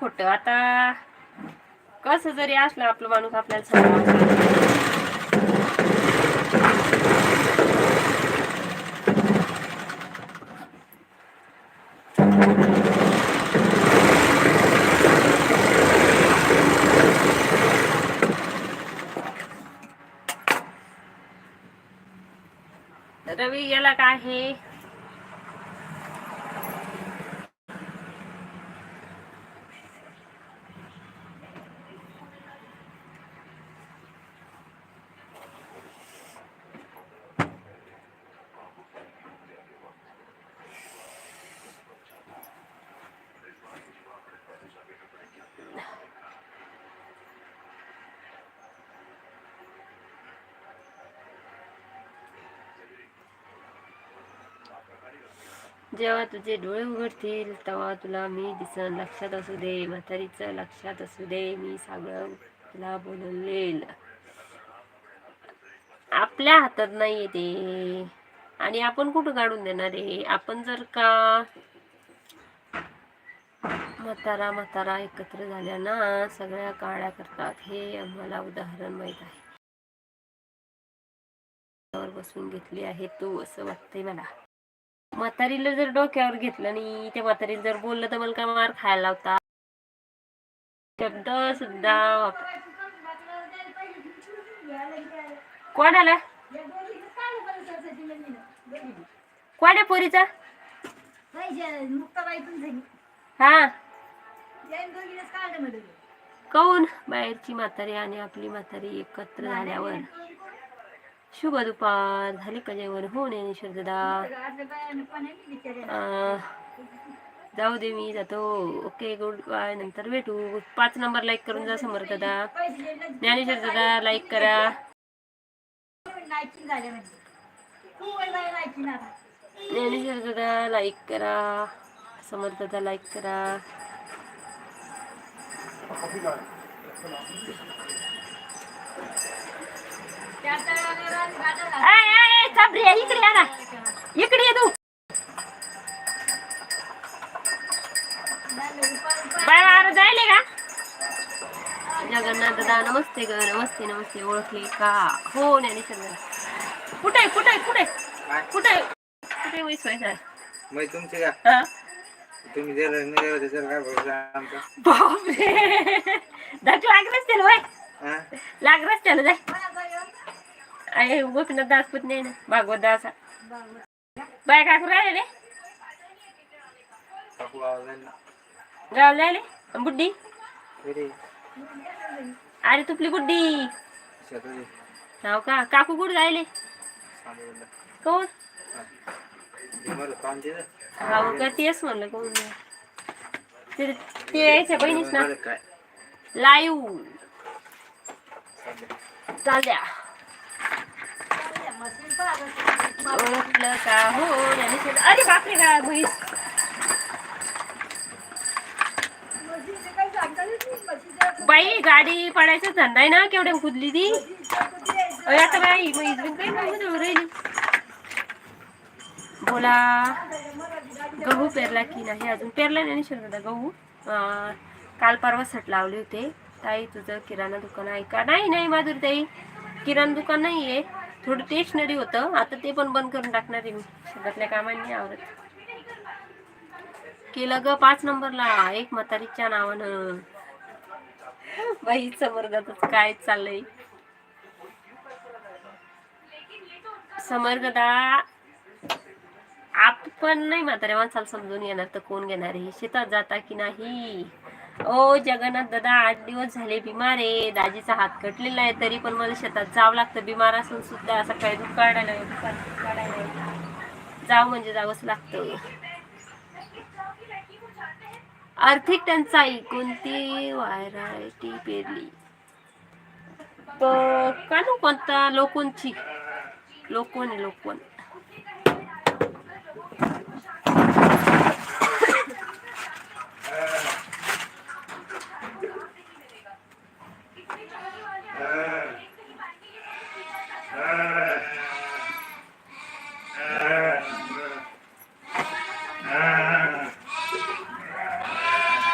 खोट. आता कसं जरी असलं आपलं माणूस आपल्याला रवी याला काय आहे? जेव्हा तुझे डोळे उघडतील तेव्हा तुला मी दिसन. लक्षात असू दे म्हातारीचं लक्षात असू दे. मी सगळं तुला बोललेल आपल्या हातात नाही ते. आणि आपण कुठं काढून देणार आहे आपण जर का म्हातारा म्हातारा एकत्र झाल्या ना सगळ्या काळ्या करतात. हे आम्हाला उदाहरण माहीत आहे. बसून घेतली आहे तू असं वाटतंय मला. म्हातारीला जर डोक्यावर घेतलं आणि त्या म्हातारीला जर बोललं तर मला काय मार खायला लावता? शब्द सुद्धा वाप- कोण आला कोण आहे पोरीचा? हा. काऊन? बाहेरची म्हातारी आणि आपली म्हातारी एकत्र झाल्यावर. शुभ दुपार झाली का जेवण? हो ज्ञानेश्वर दादा. जाऊ दे मी जातो. Okay good bye. नंतर भेटू. पाच नंबर लाईक करून जा समोर दादा. ज्ञानेश्वर दादा लाईक करा. ज्ञानेश्वर दादा लाईक करा. समोर दादा लाईक करा. इकडे या ना इकडे ये तू बाय बाय जायले का जगन्नाथ दादा नमस्ते ग नमस्ते नमस्ते ओळखले का हो ज्ञानेश्वर दादा कुठे कुठे कुठे कुठे कुठे वैस व्हायचा मग तुमची का तुम्ही दिलं नाही दिलं त्याच्यावर काय भरोसा आमचा बापरे धक लाग रस्त्याला वय हा? रस्त्याला जाय आहे गोपीनाथ दास पुत नाही ना भागवत दासा. बाय राहिले काकू ना. गावला आले? बुड्डी अरे तुपली गुड्डी. हो का? काकू कुठं जायले. कोण? हा. का? तेच म्हणलं कोण. ते यायच्या बहिणीच ना. लाईव्ह चाललंय. ओळखलं का हो अरे बापरे का म्हैस बाई गाडी पडायचा धंदा आहे ना केवढ्या कुदली ती? अरे आता बाई म्हैस बिन काही राहिली. बोला. गहू पेरला की नाही? अजून पेरला नाही दादा गहू? काल परवा सट लावले होते. ताई तुझं किराणा दुकान आहे का? नाही नाही माधुरी ताई किराणा दुकान नाही आहे थोडं टेशनरी होतं. आता ते पण बंद करून टाकणार आहे मी. शेतातल्या कामांनी आवरत. केलं ग पाच नंबरला. एक म्हातारीच्या नावानं. बाई समर्गातच काय चाललंय. समर्गदा आपण नाही म्हातारे. माणसाला समजून येणार तर कोण घेणार आहे? शेतात जाता की नाही? ओ जगन्नाथ दादा आठ दिवस झाले बिमार आहे. दाजीचा हात कटलेला आहे तरी पण मला शेतात जावं लागतं. बिमार असून सुद्धा असं काही दूध काढायला काढायला म्हणजे जावंच लागतं. आर्थिक टंचाई कोणती व्हायरायटी पेरली? तर का नो कोणता? लोकोनची. लोकोन लोकोन. Yeah.